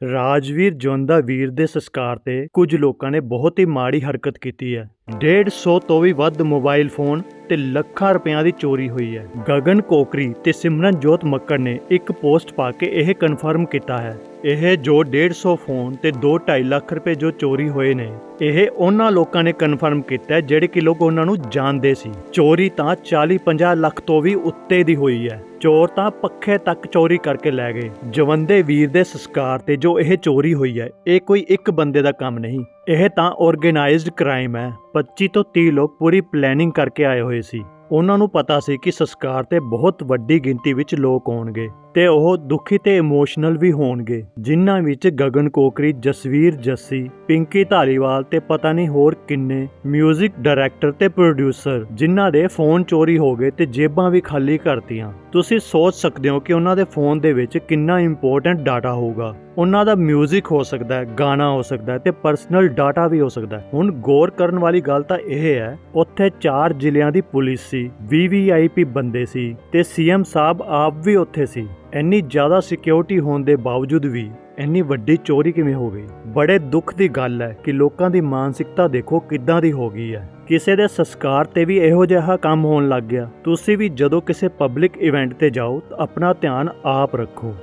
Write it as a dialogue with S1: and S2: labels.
S1: ਰਾਜਵੀਰ ਜਵੰਦਾ ਵੀਰ ਦੇ ਸੰਸਕਾਰ ਤੇ ਕੁਝ ਲੋਕਾਂ ਨੇ ਬਹੁਤ ਹੀ ਮਾੜੀ ਹਰਕਤ ਕੀਤੀ ਹੈ। 150 ਤੋਂ ਵੀ ਵੱਧ ਮੋਬਾਈਲ ਫੋਨ ਤੇ ਲੱਖਾਂ ਰੁਪਈਆਂ ਦੀ ਚੋਰੀ ਹੋਈ ਹੈ। ਗਗਨ ਕੋਕਰੀ ਤੇ ਸਿਮਰਨਜੋਤ ਮੱਕੜ ਨੇ ਇੱਕ ਪੋਸਟ ਪਾ ਕੇ ਇਹ ਕਨਫਰਮ ਕੀਤਾ ਹੈ। ਇਹ ਜੋ 150 ਫੋਨ ਤੇ 2.5 ਲੱਖ ਰੁਪਏ ਜੋ ਚੋਰੀ ਹੋਏ ਨੇ, ਇਹ ਉਹਨਾਂ ਲੋਕਾਂ ਨੇ ਕਨਫਰਮ ਕੀਤਾ ਜਿਹੜੇ ਕਿ ਲੋਕ ਉਹਨਾਂ ਨੂੰ ਜਾਣਦੇ ਸੀ। ਚੋਰੀ ਤਾਂ 40-50 ਲੱਖ ਤੋਂ ਵੀ ਉੱਤੇ ਦੀ ਹੋਈ ਹੈ। ਚੋਰ ਤਾਂ ਪੱਖੇ ਤੱਕ ਚੋਰੀ ਕਰਕੇ ਲੈ ਗਏ। ਜਵੰਦੇ ਵੀਰ ਦੇ ਸੰਸਕਾਰ ਤੇ ਜੋ ਇਹ ਚੋਰੀ ਹੋਈ ਹੈ, ਇਹ ਕੋਈ ਇੱਕ ਬੰਦੇ ਦਾ ਕੰਮ ਨਹੀਂ। ਇਹ ਤਾਂ ਆਰਗੇਨਾਈਜ਼ਡ ਕ੍ਰਾਈਮ ਹੈ। 25 ਤੋਂ 30 ਲੋਕ ਪੂਰੀ ਪਲੈਨਿੰਗ ਕਰਕੇ ਆਏ ਹੋਏ ਸੀ। ਉਹਨਾਂ ਨੂੰ ਪਤਾ ਸੀ ਕਿ ਸੰਸਕਾਰ ਤੇ ਬਹੁਤ ਵੱਡੀ ਗਿਣਤੀ ਵਿੱਚ ਲੋਕ ਆਉਣਗੇ। ਤੇ ਉਹ ਦੁਖੀ ਤੇ ਇਮੋਸ਼ਨਲ ਵੀ ਹੋਣਗੇ ਜਿਨ੍ਹਾਂ ਵਿੱਚ ਗਗਨ ਕੋਕਰੀ ਜਸਵੀਰ ਜੱਸੀ ਪਿੰਕੀ ਧਾਲੀਵਾਲ ਤੇ ਪਤਾ ਨਹੀਂ ਹੋਰ ਕਿੰਨੇ 뮤직 ਡਾਇਰੈਕਟਰ ਤੇ ਪ੍ਰੋਡਿਊਸਰ ਜਿਨ੍ਹਾਂ ਦੇ ਫੋਨ ਚੋਰੀ ਹੋ ਗਏ ਤੇ ਜੇਬਾਂ ਵੀ ਖਾਲੀ ਕਰਤੀਆਂ ਤੁਸੀਂ ਸੋਚ ਸਕਦੇ ਹੋ ਕਿ ਉਹਨਾਂ ਦੇ ਫੋਨ ਦੇ ਵਿੱਚ ਕਿੰਨਾ ਇੰਪੋਰਟੈਂਟ ਡਾਟਾ ਹੋਊਗਾ ਉਹਨਾਂ ਦਾ 뮤직 ਹੋ ਸਕਦਾ ਹੈ ਗਾਣਾ ਹੋ ਸਕਦਾ ਹੈ ਤੇ ਪਰਸਨਲ ਡਾਟਾ ਵੀ ਹੋ ਸਕਦਾ ਹੈ ਹੁਣ ਗੌਰ ਕਰਨ ਵਾਲੀ ਗੱਲ ਤਾਂ ਇਹ ਹੈ ਉੱਥੇ ਚਾਰ ਜ਼ਿਲ੍ਹਿਆਂ ਦੀ ਪੁਲਿਸ ਸੀ ਵੀਵੀਆਈਪੀ ਬੰਦੇ ਸੀ ਤੇ ਸੀਐਮ ਸਾਹਿਬ ਆਪ ਵੀ ਉੱਥੇ ਸੀ ਇੰਨੀ ਜ਼ਿਆਦਾ ਸਿਕਿਉਰਿਟੀ ਹੋਣ ਦੇ ਬਾਵਜੂਦ ਵੀ ਇੰਨੀ ਵੱਡੀ ਚੋਰੀ ਕਿਵੇਂ ਹੋ ਗਈ? ਬੜੇ ਦੁੱਖ ਦੀ ਗੱਲ ਹੈ ਕਿ ਲੋਕਾਂ ਦੀ ਮਾਨਸਿਕਤਾ ਦੇਖੋ ਕਿੱਦਾਂ ਦੀ ਹੋ ਗਈ ਹੈ। ਕਿਸੇ ਦੇ ਸੰਸਕਾਰ ਤੇ ਵੀ ਇਹੋ ਜਿਹਾ ਕੰਮ ਹੋਣ ਲੱਗ ਗਿਆ। ਤੁਸੀਂ ਵੀ ਜਦੋਂ ਕਿਸੇ ਪਬਲਿਕ ਇਵੈਂਟ ਤੇ ਜਾਓ ਤਾਂ ਆਪਣਾ ਧਿਆਨ ਆਪ ਰੱਖੋ।